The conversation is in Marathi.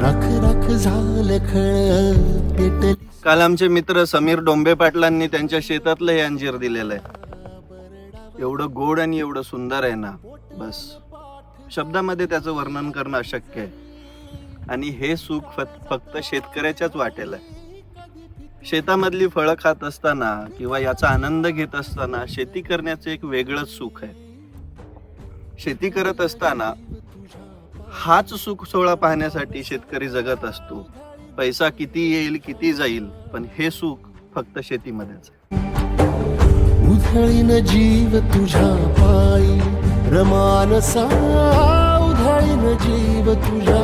झालं काल आमचे मित्र समीर डोंबे पाटलांनी त्यांच्या शेतातलं हे अंजीर दिलेलं आहे. एवढं गोड आणि एवढं सुंदर आहे ना बस. शब्दामध्ये त्याचं वर्णन करणं अशक्य आहे. आणि हे सुख फक्त शेतकऱ्याच्याच वाटेल आहे. शेतामधली फळं खात असताना किंवा याचा आनंद घेत असताना शेती करण्याचं एक वेगळंच सुख आहे. शेती करत असताना हाच सुख सोहळा पाहण्यासाठी शेतकरी जगत असतो. पैसा किती येईल किती जाईल पण हे सुख फक्त शेतीमध्येच उधळीन जीव तुझ्या पायी रमानसा उधळीन जीव तुझ्या